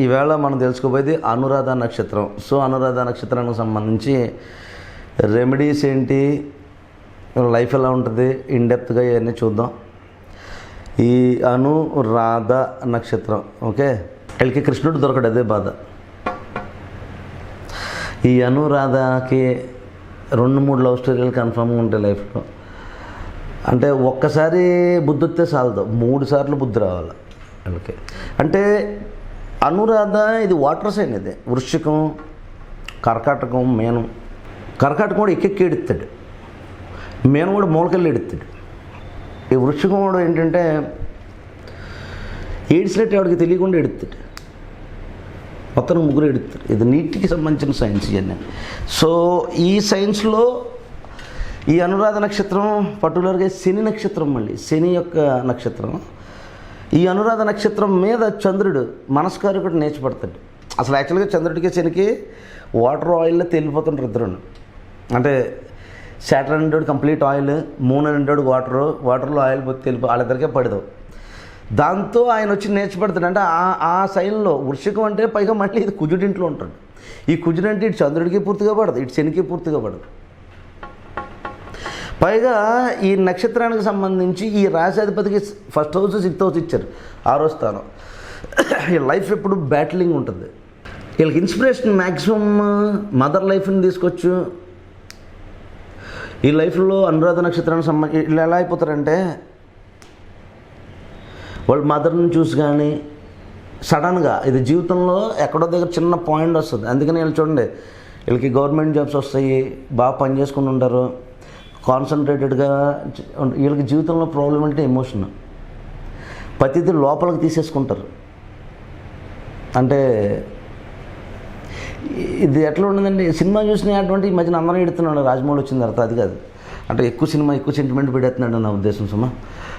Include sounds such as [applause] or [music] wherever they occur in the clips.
ఈవేళ మనం తెలుసుకోబోయేది అనురాధ నక్షత్రం. సో అనురాధ నక్షత్రానికి సంబంధించి రెమెడీస్ ఏంటి? లైఫ్ ఎలా ఉంటుంది? ఇన్ డెప్త్గా ఇవన్నీ చూద్దాం. ఈ అనురాధ నక్షత్రం ఓకే? వీళ్ళకి కృష్ణుడు దొరకడు అదే బాధ. ఈ అనురాధకి రెండు మూడు లవ్ స్టోరీలు కన్ఫామ్గా ఉంటాయి లైఫ్లో. అంటే ఒక్కసారి బుద్ధి వస్తే చాలదు మూడు సార్లు బుద్ధి రావాలి. వాళ్ళకి అంటే అనురాధ ఇది వాటర్ సైన్ ఇది. వృశ్చికం కర్కాటకం మేనం. కర్కాటకం కూడా ఎక్కెక్కి ఎడుతాడు మేనం కూడా మూలకెళ్ళి ఎడుతాడు ఈ వృశ్చికం కూడా ఏంటంటే ఏడ్చినట్టు ఆవిడకి తెలియకుండా ఎడుతాడు మొత్తం ముగ్గురు ఎడుతారు ఇది నీటికి సంబంధించిన సైన్స్ ఇవన్నీ. సో ఈ సైన్స్లో ఈ అనురాధ నక్షత్రం పర్టికులర్గా శని నక్షత్రం మళ్ళీ. శని యొక్క నక్షత్రం. ఈ అనురాధ నక్షత్రం మీద చంద్రుడు మనస్కారకుడు నేర్చిపడతాడు అసలు యాక్చువల్గా చంద్రుడికి శనికి వాటర్ ఆయిల్లో తేలిపోతుంటారు ఇద్దరు అంటే శాటర్ అంటాడు కంప్లీట్ ఆయిల్ మూన్ అంటాడు వాటర్ వాటర్లో ఆయిల్ పోతే తెలిపి వాళ్ళిద్దరికే పడదు. దాంతో ఆయన వచ్చి నేర్చిపెడతాడు అంటే ఆ ఆ సైన్లో వృషికం అంటే పైగా మళ్ళీ ఇది కుజుడింట్లో ఉంటాడు. ఈ కుజుడంటే ఇటు చంద్రుడికి పూర్తిగా పడదు ఇటు శనికి పూర్తిగా పడదు. పైగా ఈ నక్షత్రానికి సంబంధించి ఈ రాశాధిపతికి ఫస్ట్ హౌస్ సిక్స్త్ హౌస్ ఇచ్చారు ఆరో స్థానం. ఈ లైఫ్ ఎప్పుడు బ్యాటిలింగ్ ఉంటుంది. వీళ్ళకి ఇన్స్పిరేషన్ మ్యాక్సిమం మదర్ లైఫ్ని తీసుకోవచ్చు ఈ లైఫ్లో అనురాధ నక్షత్రానికి సంబంధించి వీళ్ళు ఎలా అయిపోతారంటే వాళ్ళు మదర్ని చూసి కానీ సడన్గా ఇది జీవితంలో ఎక్కడో దగ్గర చిన్న పాయింట్ వస్తుంది. అందుకని వీళ్ళు చూడండి వీళ్ళకి గవర్నమెంట్ జాబ్స్ వస్తాయి బాగా పని చేసుకుని ఉంటారు. కాన్సన్ట్రేటెడ్గా వీళ్ళకి జీవితంలో ప్రాబ్లం అంటే ఎమోషన్. ప్రతిదీ లోపలికి తీసేసుకుంటారు. అంటే ఇది ఎట్లా ఉండదండి సినిమా చూసినటువంటి ఈ మధ్యన అందరం ఎడుతున్నాడు రాజమౌళి వచ్చిన తర్వాత అది కాదు. అంటే ఎక్కువ సినిమా ఎక్కువ సెంటిమెంట్ పెడేస్తున్నాడు నా ఉద్దేశం సుమా.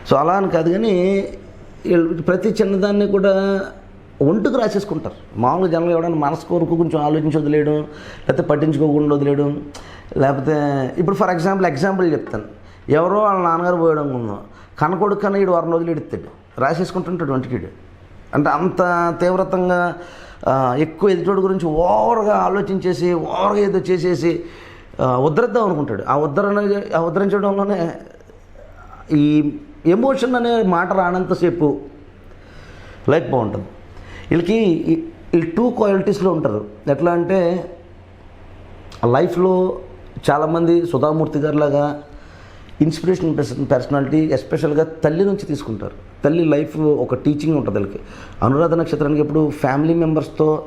సో అలా అని కాదు కానీ ప్రతి చిన్నదాన్ని కూడా ఒంటుకు రాసేసుకుంటారు. మామూలుగా జనాలు ఎవడన్నా మనసు కోరుకు కొంచెం ఆలోచించి వదిలేయడం లేకపోతే పట్టించుకోకుండా వదిలేయడం లేకపోతే ఇప్పుడు ఫర్ ఎగ్జాంపుల్ ఎగ్జాంపుల్ చెప్తాను. ఎవరో వాళ్ళ నాన్నగారు పోయడం ఉందో కనకొడుకు కన్నా ఈడు వారం రోజులు ఇడుతాడు రాసేసుకుంటుంటాడు వంటికిడు. అంటే అంత తీవ్రతంగా ఎక్కువ ఎదుటోడు గురించి ఓవర్గా ఆలోచించేసి ఓవర్గా ఏదో చేసేసి ఉద్ధరిద్దాం అనుకుంటాడు. ఆ ఉద్ధరణ ఆ ఉద్ధరించడంలోనే ఈ ఎమోషన్ అనే మాట రానంతసేపు లైఫ్ బాగుంటుంది. వీళ్ళకి వీళ్ళు టూ క్వాలిటీస్లో ఉంటారు. ఎట్లా అంటే లైఫ్లో చాలామంది సుధామూర్తి గారిలాగా ఇన్స్పిరేషన్ పర్సనాలిటీ ఎస్పెషల్గా తల్లి నుంచి తీసుకుంటారు. తల్లి లైఫ్ ఒక టీచింగ్ ఉంటుంది వీళ్ళకి. అనురాధ నక్షత్రానికి ఎప్పుడు ఫ్యామిలీ మెంబర్స్తో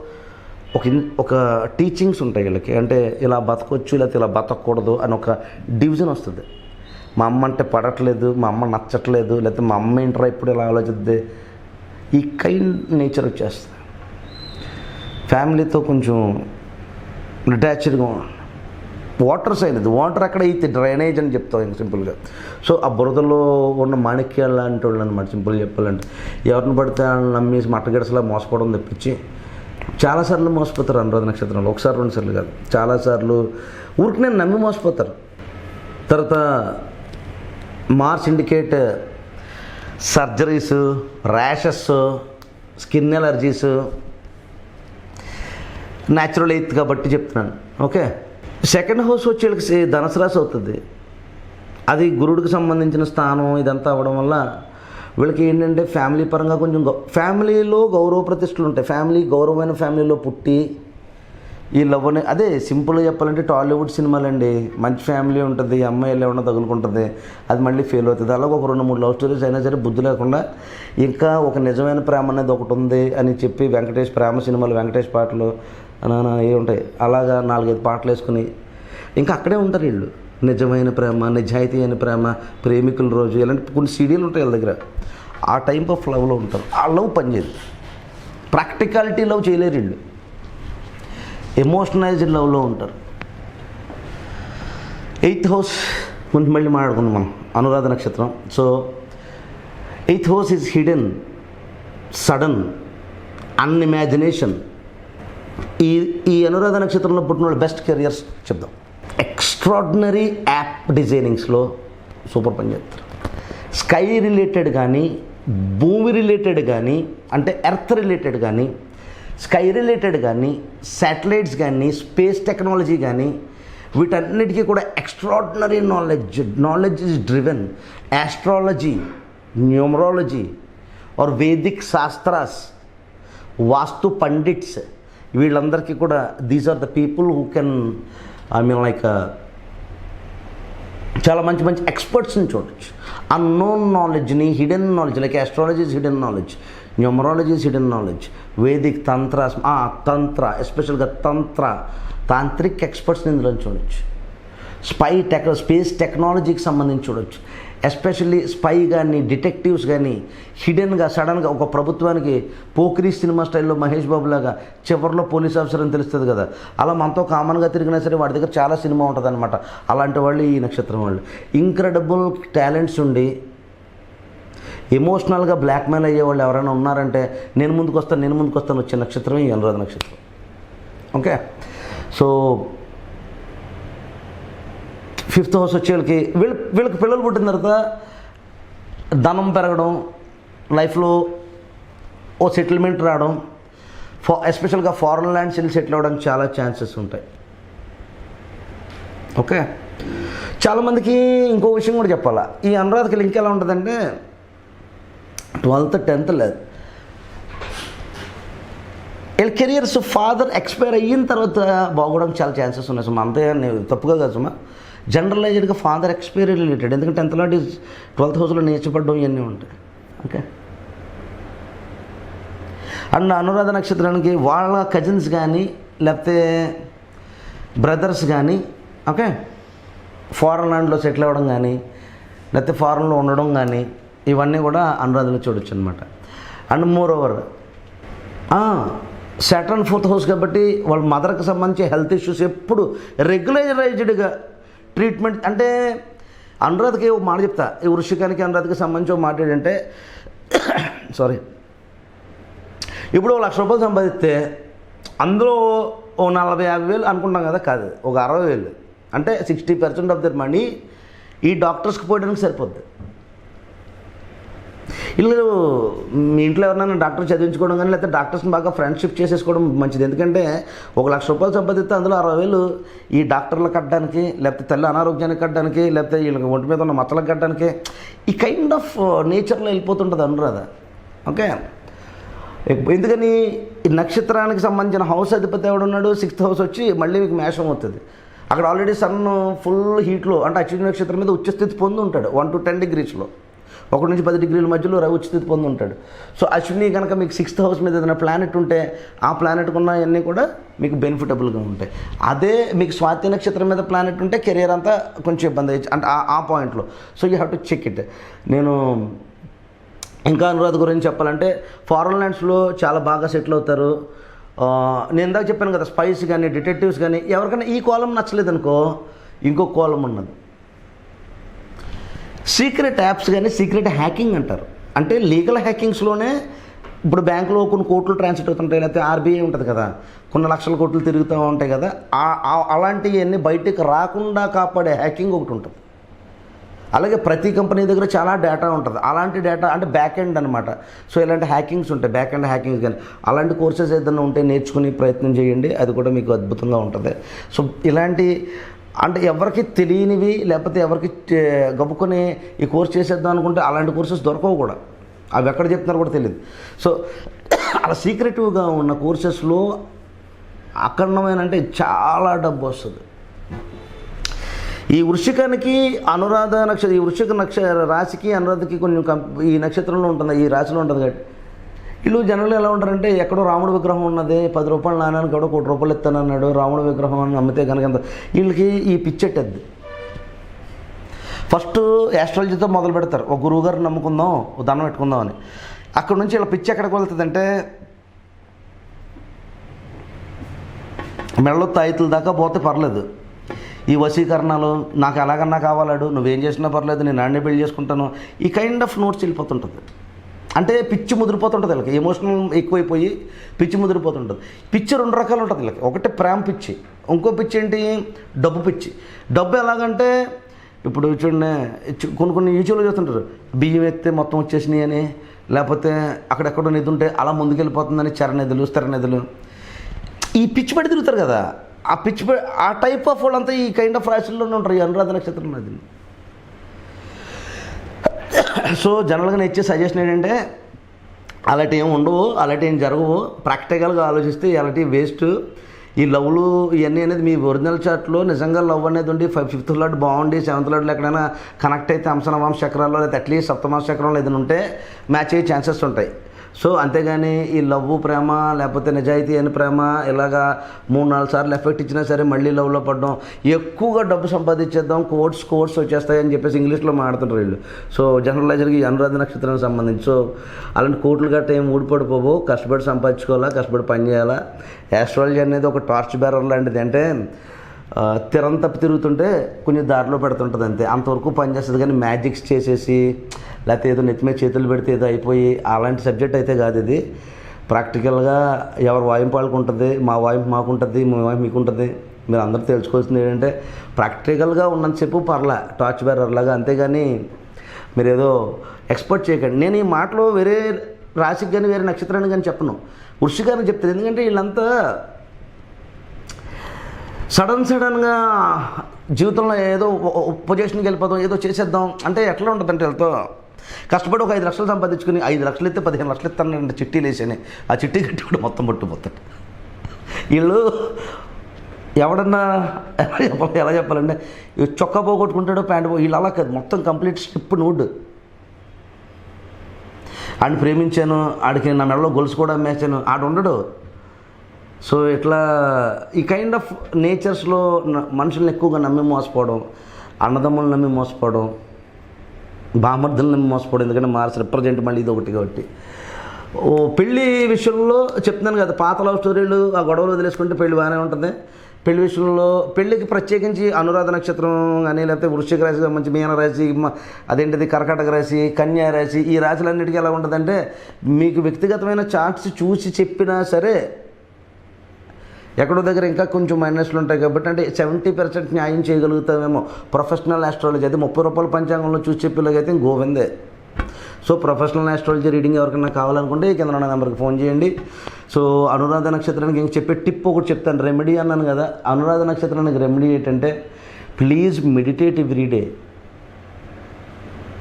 ఒక ఇన్- ఒక టీచింగ్స్ ఉంటాయి వీళ్ళకి. అంటే ఇలా బతకొచ్చు లేకపోతే ఇలా బతకూడదు అని ఒక డివిజన్ వస్తుంది. మా అమ్మ అంటే పడట్లేదు మా అమ్మ నచ్చట్లేదు లేకపోతే మా అమ్మ ఏంట్రా ఇప్పుడు ఇలా ఆలోచిద్ది? ఈ కైండ్ నేచర్ వచ్చేస్తుంది. ఫ్యామిలీతో కొంచెం అటాచ్డ్గా వాటర్ సైన్ ఇది. వాటర్ అక్కడ అయితే డ్రైనేజ్ అని చెప్తాం సింపుల్గా. సో ఆ బురదలో ఉన్న మాణిక్యాలు లాంటి వాళ్ళు అనమాట సింపుల్ చెప్పాలంటే ఎవరిని పడితే వాళ్ళని నమ్మేసి మట్టగడసలా మోసపోవడం తెప్పించి చాలాసార్లు మోసపోతారు అనురాధ నక్షత్రంలో. ఒకసారి రెండు సార్లు కాదు. చాలాసార్లు ఊరికి నేను నమ్మి మోసపోతారు. తర్వాత Mars indicate surgeries rashes skin allergies natural eighth కాబట్టి చెప్తున్నాను. ఓకే? సెకండ్ హౌస్ వచ్చేళ్ళకి వీళ్ళకి ధనుసు రాశి అవుతుంది. అది గురుడికి సంబంధించిన స్థానం ఇదంతా అవ్వడం వల్ల వీళ్ళకి ఏంటంటే ఫ్యామిలీ పరంగా కొంచెం గౌ ఫ్యామిలీలో గౌరవ ప్రతిష్టలు ఉంటాయి. ఫ్యామిలీ గౌరవమైన ఫ్యామిలీలో పుట్టి ఈ లవ్ అనే అదే సింపుల్గా చెప్పాలంటే టాలీవుడ్ సినిమాలండి. మంచి ఫ్యామిలీ ఉంటుంది అమ్మాయి ఏమన్నా తగులుకుంటుంది అది మళ్ళీ ఫెయిల్ అవుతుంది. అలాగే ఒక రెండు మూడు లవ్ స్టోరీస్ అయినా సరే బుద్ధి లేకుండా ఇంకా ఒక నిజమైన ప్రేమ అనేది ఒకటి ఉంది అని చెప్పి వెంకటేష్ ప్రేమ సినిమాలు వెంకటేష్ పాటలు నానా ఏ ఉంటాయి. అలాగా నాలుగైదు పాటలు వేసుకుని. ఇంకా అక్కడే ఉంటారు వీళ్ళు. నిజమైన ప్రేమ నిజాయితీ అయిన ప్రేమ ప్రేమికుల రోజు ఇలాంటి కొన్ని సీడీలు ఉంటాయి వాళ్ళ దగ్గర. ఆ టైప్ ఆఫ్ లవ్లో ఉంటారు. ఆ లవ్ పనిచేయదు. ప్రాక్టికాలిటీ లవ్ చేయలేరు వీళ్ళు. ఎమోషనలైజ్డ్ లవ్లో ఉంటారు. ఎయిత్ హౌస్ ముందు మళ్ళీ మాట్లాడుకుందాం మనం. అనురాధ నక్షత్రం. So eighth house is hidden sudden and imagination. ఈ ఈ అనురాధ నక్షత్రంలో పుట్టిన వాళ్ళు బెస్ట్ కెరియర్స్ చెప్దాం ఎక్స్ట్రాడినరీ యాప్ డిజైనింగ్స్లో సూపర్ పని చేస్తారు. స్కై రిలేటెడ్ కానీ భూమి రిలేటెడ్ కానీ అంటే ఎర్త్ రిలేటెడ్ కానీ స్కై రిలేటెడ్ కానీ శాటిలైట్స్ కానీ స్పేస్ టెక్నాలజీ కానీ వీటన్నిటికీ కూడా extraordinary knowledge knowledge is driven astrology numerology or Vedic shastras vastu pundits వీళ్ళందరికీ కూడా these are the people who can I mean like చాలా మంచి మంచి ఎక్స్పర్ట్స్ని చూడొచ్చు. అన్నోన్ నాలెడ్జ్ని hidden knowledge like astrologies hidden knowledge numerologies hidden knowledge Vedic tantra ఆ, తంత్ర ఎస్పెషల్గా తంత్ర తాంత్రిక్ ఎక్స్పర్ట్స్ని ఇందులో చూడొచ్చు. స్పై టెక్ స్పేస్ టెక్నాలజీకి సంబంధించి చూడొచ్చు. ఎస్పెషల్లీ స్పై కానీ డిటెక్టివ్స్ కానీ హిడెన్గా సడన్గా ఒక ప్రభుత్వానికి పోక్రీ సినిమా స్టైల్లో మహేష్ బాబు లాగా చివరిలో పోలీస్ ఆఫీసర్ అని తెలుస్తుంది కదా. అలా మనతో కామన్గా తిరిగినా సరే వాడి దగ్గర చాలా సినిమా ఉంటుంది అనమాట అలాంటి వాళ్ళు ఈ నక్షత్రం వాళ్ళు. ఇంక్రెడిబుల్ టాలెంట్స్ ఉండి ఎమోషనల్గా బ్లాక్మెయిల్ అయ్యే వాళ్ళు ఎవరైనా ఉన్నారంటే నేను ముందుకు వస్తాను నేను ముందుకు వస్తాను వచ్చే నక్షత్రం ఈ అనురాధ నక్షత్రం. ఓకే? సో ఫిఫ్త్ హౌస్ వచ్చే వాళ్ళకి వీళ్ళ వీళ్ళకి పిల్లలు పుట్టిన తర్వాత ధనం పెరగడం లైఫ్లో ఓ సెటిల్మెంట్ రావడం ఫా ఎస్పెషల్గా ఫారెన్ ల్యాండ్స్ వెళ్ళి సెటిల్ అవ్వడానికి చాలా ఛాన్సెస్ ఉంటాయి. ఓకే? చాలామందికి ఇంకో విషయం కూడా చెప్పాలా. ఈ అనురాధకి లింక్ ఎలా ఉంటుందంటే ట్వెల్త్ టెన్త్ లేదు. వీళ్ళ కెరియర్స్ ఫాదర్ ఎక్స్పైర్ అయిన తర్వాత బాగోవడానికి చాలా ఛాన్సెస్ ఉన్నాయి. సుమా అంతే నేను తప్పుగా కాదు సుమా. జనరలైజ్డ్గా ఫాదర్ ఎక్స్పీరియన్స్ రిలేటెడ్ ఎందుకంటే టెన్త్ లాంటి ట్వెల్త్ హౌస్లో నేర్చబడ్డం ఇవన్నీ ఉంటాయి. ఓకే? అండ్ అనురాధ నక్షత్రానికి వాళ్ళ కజిన్స్ కానీ లేకపోతే బ్రదర్స్ కానీ ఓకే? ఫారెన్ ల్యాండ్లో సెటిల్ అవ్వడం కానీ లేకపోతే ఫారెన్లో ఉండడం కానీ ఇవన్నీ కూడా అనురాధలో చూడొచ్చు అనమాట and moreover Saturn fourth house కాబట్టి వాళ్ళ మదర్కి సంబంధించి హెల్త్ ఇష్యూస్ ఎప్పుడు రెగ్యులరైజ్డ్గా ట్రీట్మెంట్ అంటే అనురాధకి ఒక మాట చెప్తా. ఈ వృషికానికి అనురాధకి సంబంధించి ఒక మాట ఏంటంటే సారీ ఇప్పుడు ఓ లక్ష రూపాయలు సంపాదిస్తే అందులో ఓ నలభై యాభై వేలు అనుకుంటాం కదా కాదు. ఒక అరవై వేలు. అంటే sixty percent of their money ఈ డాక్టర్స్కి పోయడానికి సరిపోద్ది. వీళ్ళు మీ ఇంట్లో ఎవరైనా డాక్టర్ చదివించుకోవడం కానీ లేకపోతే డాక్టర్స్ని బాగా ఫ్రెండ్షిప్ చేసేసుకోవడం మంచిది. ఎందుకంటే ఒక లక్ష రూపాయలు సంపాదిస్తే అందులో అరవై వేలు ఈ డాక్టర్లు కట్టడానికి లేకపోతే తల్లి అనారోగ్యానికి కట్టడానికి లేకపోతే వీళ్ళకి ఒంటి మీద ఉన్న మచ్చలకు కట్టడానికి ఈ కైండ్ ఆఫ్ నేచర్లో uh, వెళ్ళిపోతుంటుంది అనురాధ. ఓకే? ఎందుకని ఈ నక్షత్రానికి సంబంధించిన హౌస్ అధిపతి ఎవడున్నాడు? సిక్స్త్ హౌస్ వచ్చి మళ్ళీ మీకు మేషం అవుతుంది. అక్కడ ఆల్రెడీ సన్ ఫుల్ హీట్లో అంటే అశ్విని నక్షత్రం మీద ఉచ్చస్థితి పొంది ఉంటాడు వన్ టు టెన్ డిగ్రీస్లో ఒకటి నుంచి పది డిగ్రీల మధ్యలో రవి ఉచితి పొంది ఉంటాడు సో అశ్విని కనుక మీకు సిక్స్త్ హౌస్ మీద ఏదైనా ప్లానెట్ ఉంటే ఆ ప్లానెట్కి ఉన్నవన్నీ కూడా మీకు బెనిఫిటబుల్గా ఉంటాయి. అదే మీకు స్వాతి నక్షత్రం మీద ప్లానెట్ ఉంటే కెరియర్ అంతా కొంచెం ఇబ్బంది అయ్యి అంటే ఆ- ఆ పాయింట్లో so you have to check it నేను ఇంకా అనురాధ గురించి చెప్పాలంటే ఫారెన్ ల్యాండ్స్లో చాలా బాగా సెటిల్ అవుతారు. నేను ఇందాక చెప్పాను కదా స్పైస్ కానీ డిటెక్టివ్స్ కానీ ఎవరికైనా ఈ కోలం నచ్చలేదు అనుకో ఇంకో కోలం ఉన్నది. సీక్రెట్ యాప్స్ కానీ సీక్రెట్ హ్యాకింగ్ అంటారు. అంటే లీగల్ హ్యాకింగ్స్లోనే ఇప్పుడు బ్యాంకులో కొన్ని కోట్లు ట్రాన్స్ఫర్ అవుతుంటాయి లేకపోతే ఆర్బీఐ ఉంటుంది కదా కొన్ని లక్షల కోట్లు తిరుగుతూ ఉంటాయి కదా అలాంటివన్నీ బయటకు రాకుండా కాపాడే హ్యాకింగ్ ఒకటి ఉంటుంది. అలాగే ప్రతి కంపెనీ దగ్గర చాలా డేటా ఉంటుంది. అలాంటి డేటా అంటే బ్యాక్ ఎండ్ అనమాట సో ఇలాంటి హ్యాకింగ్స్ ఉంటాయి బ్యాక్ ఎండ్ హ్యాకింగ్స్ కానీ అలాంటి కోర్సెస్ ఏదైనా ఉంటే నేర్చుకుని ప్రయత్నం చేయండి అది కూడా మీకు అద్భుతంగా ఉంటుంది. సో ఇలాంటి అంటే ఎవరికి తెలియనివి లేకపోతే ఎవరికి గబుకొని ఈ కోర్స్ చేసేద్దాం అనుకుంటే అలాంటి కోర్సెస్ దొరకవు కూడా. అవి ఎక్కడ చెప్తున్నారో కూడా తెలియదు. సో [clears throat] అలా సీక్రెటివ్గా ఉన్న కోర్సెస్లో అఖండమైన అంటే చాలా డబ్బు వస్తుంది. ఈ వృషికానికి అనురాధ నక్షత్రం ఈ వృషిక నక్ష రాశికి అనురాధకి కొంచెం ఈ నక్షత్రంలో ఉంటుంది ఈ రాశిలో ఉంటుంది కాబట్టి వీళ్ళు జనాలు ఎలా ఉంటారంటే ఎక్కడో రాముడు విగ్రహం ఉన్నది పది రూపాయలు నాణానికి ఎవడో కోటి రూపాయలు ఇస్తానన్నాడు రాముడు విగ్రహం అని అమ్మితే కనుక వీళ్ళకి ఈ పిచ్చెట్టద్ది. ఫస్ట్ యాస్ట్రాలజీతో మొదలు పెడతారు. ఒక గురువు గారు నమ్ముకుందాం దండం పెట్టుకుందాం అని. అక్కడ నుంచి ఇలా పిచ్చి ఎక్కడికి వెళ్తుందంటే మెడలో తాయితుల దాకా పోతే పర్లేదు. ఈ వశీకరణలు నాకు ఎలాగన్నా కావాలాడు నువ్వేం చేసినా పర్లేదు నేను నాన్నే పెళ్ళి చేసుకుంటాను. ఈ కైండ్ ఆఫ్ నోట్స్ వెళ్ళిపోతుంటుంది. అంటే పిచ్చి ముదిరిపోతుంటుంది వీళ్ళకి. ఎమోషనల్ ఎక్కువైపోయి పిచ్చి ముదిరిపోతుంటుంది. పిచ్చి రెండు రకాలు ఉంటుంది వీళ్ళకి. ఒకటి ప్రేమ పిచ్చి ఇంకో పిచ్చి ఏంటి? డబ్బు పిచ్చి. డబ్బు ఎలాగంటే ఇప్పుడు చూడండి కొన్ని కొన్ని యూట్యూబ్లో చూస్తుంటారు. బియ్యం ఎత్తే మొత్తం వచ్చేసినాయి అని లేకపోతే అక్కడెక్కడో నిధి ఉంటే అలా ముందుకెళ్ళిపోతుందని చర స్థిరనిధులు. ఈ పిచ్చి పడి తిరుగుతారు కదా. ఆ పిచ్చి ఆ టైప్ ఆఫ్ వాళ్ళంతా ఈ కైండ్ ఆఫ్ రాశుల్లోనే ఉంటారు ఈ అనురాధ నక్షత్రం నదులు సో జనరల్గా నేను ఇచ్చే సజెషన్ ఏంటంటే అలాంటి ఏం ఉండవు అలాంటి ఏం జరగవు. ప్రాక్టికల్గా ఆలోచిస్తే అలాంటి వేస్ట్. ఈ లవ్లు ఇవన్నీ అనేది మీ ఒరిజినల్ చార్ట్లో నిజంగా లవ్ అనేది ఉండి ఫైవ్ ఫిఫ్త్ లాట్ బాగుండి సెవెంత్ లాట్లో ఎక్కడైనా కనెక్ట్ అయితే అంశనవాంశ చక్రాల్లో లేదా అట్లీస్ట్ సప్తమాంశ చక్రంలో ఏదైనా ఉంటే మ్యాచ్ అయ్యే ఛాన్సెస్ ఉంటాయి. సో అంతేగాని ఈ లవ్ ప్రేమ లేకపోతే నిజాయితీ అని ప్రేమ ఇలాగా మూడు నాలుగు సార్లు ఎఫెక్ట్ ఇచ్చినా సరే మళ్ళీ లవ్లో పడడం ఎక్కువగా డబ్బు సంపాదించేద్దాం కోర్స్ కోర్స్ వచ్చేస్తాయని చెప్పేసి ఇంగ్లీష్లో మాట్లాడుతుంటారు వీళ్ళు. సో జనరలైజర్కి అనురాధ నక్షత్రానికి సంబంధించి సో అలాంటి కోట్లు గట్ట ఏం ఊడిపడిపోవు. కష్టపడి సంపాదించుకోవాలా కష్టపడి పని చేయాలా? యాస్ట్రాలజీ అనేది ఒక టార్చ్ బేరర్ లాంటిది అంటే తిరం తప్పి తిరుగుతుంటే కొంచెం దారిలో పెడుతుంటుంది అంతే. అంతవరకు పనిచేస్తుంది కానీ మ్యాజిక్స్ చేసేసి లేకపోతే ఏదో నెత్తి మీద చేతులు పెడితే ఏదో అయిపోయి అలాంటి సబ్జెక్ట్ అయితే కాదు ఇది. ప్రాక్టికల్గా ఎవరి వాయింపు వాళ్ళకు ఉంటుంది మా వాయింపు మాకు ఉంటుంది మా వాయింపు మీకు ఉంటుంది మీరు అందరూ తెలుసుకోవాల్సింది ఏంటంటే ప్రాక్టికల్గా ఉన్నంతసేపు పర్లే టార్చ్ బేరర్ లాగా అంతేగాని మీరు ఏదో ఎక్స్పర్ట్ చేయకండి. నేను ఈ మాటలో వేరే రాశికి కానీ వేరే నక్షత్రాన్ని కానీ చెప్పను. వృషికాన్ని చెప్తాను. ఎందుకంటే వీళ్ళంతా సడన్ సడన్గా జీవితంలో ఏదో పొజిషన్కి వెళ్ళిపోదాం ఏదో చేసేద్దాం. అంటే ఎట్లా ఉంటుంది అంటే వెళ్తా. కష్టపడి ఒక ఐదు లక్షలు సంపాదించుకుని ఐదు లక్షలు ఇస్తే పదిహేను లక్షలు ఇస్తానంటే చిట్టీలు లేచని ఆ చిట్టీ కట్టి కూడా మొత్తం పట్టుపోతాడు వీళ్ళు ఎవడన్నా ఎలా చెప్పాలి ఎలా చెప్పాలంటే చొక్కా పోగొట్టుకుంటాడో ప్యాంట్ పో వీళ్ళు అలా కాదు. మొత్తం కంప్లీట్ స్టిప్ నూడ్. ఆడిని ప్రేమించాను ఆడికి నా మెడలో గొలుసు కూడా అమ్మేసాను ఆడు ఉండడు సో ఇట్లా ఈ కైండ్ ఆఫ్ నేచర్స్లో మనుషులను మనుషుల్ని ఎక్కువగా నమ్మి మోసపోవడం అన్నదమ్ములను నమ్మి మోసపోవడం బామర్దులను నమ్మి మోసపోవడం ఎందుకంటే మార్స్ రిప్రజెంట్ మళ్ళీ ఇది ఒకటి కాబట్టి. ఓ పెళ్ళి విషయంలో చెప్తున్నాను కదా పాత లవ్ స్టోరీలు ఆ గొడవలు వదిలేసుకుంటే పెళ్ళి బాగానే ఉంటుంది. పెళ్ళి విషయంలో పెళ్ళికి ప్రత్యేకించి అనురాధ నక్షత్రం కానీ లేకపోతే వృశ్చిక రాశి మంచి మీన రాశి అదేంటిది కర్కాటక రాశి కన్యా రాశి ఈ రాశులన్నిటికీ ఎలా ఉంటుందంటే మీకు వ్యక్తిగతమైన చార్ట్స్ చూసి చెప్పినా సరే ఎక్కడో దగ్గర ఇంకా కొంచెం మైనస్లు ఉంటాయి కాబట్టి అంటే సెవెంటీ పర్సెంట్ న్యాయం చేయగలుగుతామేమో. ప్రొఫెషనల్ ఆస్ట్రాలజీ అయితే ముప్పై రూపాయల పంచాంగంలో చూసి చెప్పేలాగైతే గోవిందే. సో ప్రొఫెషనల్ ఆస్ట్రాలజీ రీడింగ్ ఎవరికైనా కావాలనుకుంటే కింద ఉన్న నెంబర్కి ఫోన్ చేయండి. సో అనురాధ నక్షత్రానికి ఇంక చెప్పే టిప్ ఒకటి చెప్తాను. రెమెడీ అన్నాను కదా అనురాధ నక్షత్రానికి రెమెడీ ఏంటంటే ప్లీజ్ మెడిటేట్ ఎవ్రీ డే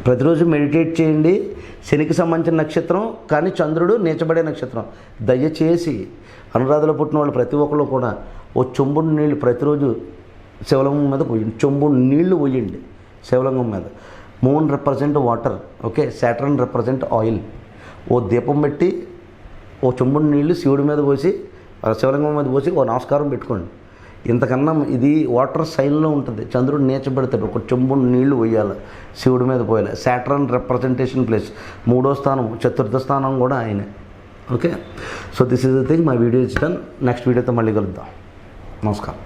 ప్రతిరోజు మెడిటేట్ చేయండి. శనికి సంబంధించిన నక్షత్రం కానీ చంద్రుడు నీచబడే నక్షత్రం. దయచేసి అనురాధలో పుట్టిన వాళ్ళు ప్రతి ఒక్కళ్ళు కూడా ఓ చెంబుడు నీళ్ళు ప్రతిరోజు శివలింగం మీద పోయండి. చెంబుడు నీళ్ళు పోయండి శివలింగం మీద. Moon represent water okay Saturn represent oil ఓ దీపం పెట్టి ఓ చెంబుడు నీళ్ళు శివుడి మీద పోసి ఆ శివలింగం మీద పోసి ఓ నమస్కారం పెట్టుకోండి. ఇంతకన్నా ఇది వాటర్ సైన్లో ఉంటుంది. చంద్రుడు నేర్చబెడతాడు ఒక చెంబు నీళ్ళు పోయాలి శివుడి మీద పోయాలి. సాటర్న్ రిప్రజెంటేషన్ ప్లేస్ మూడో స్థానం చతుర్థ స్థానం కూడా ఆయనే. Okay so this is the thing my video is done next వీడియోతో మళ్ళీ కలుద్దాం. నమస్కారం.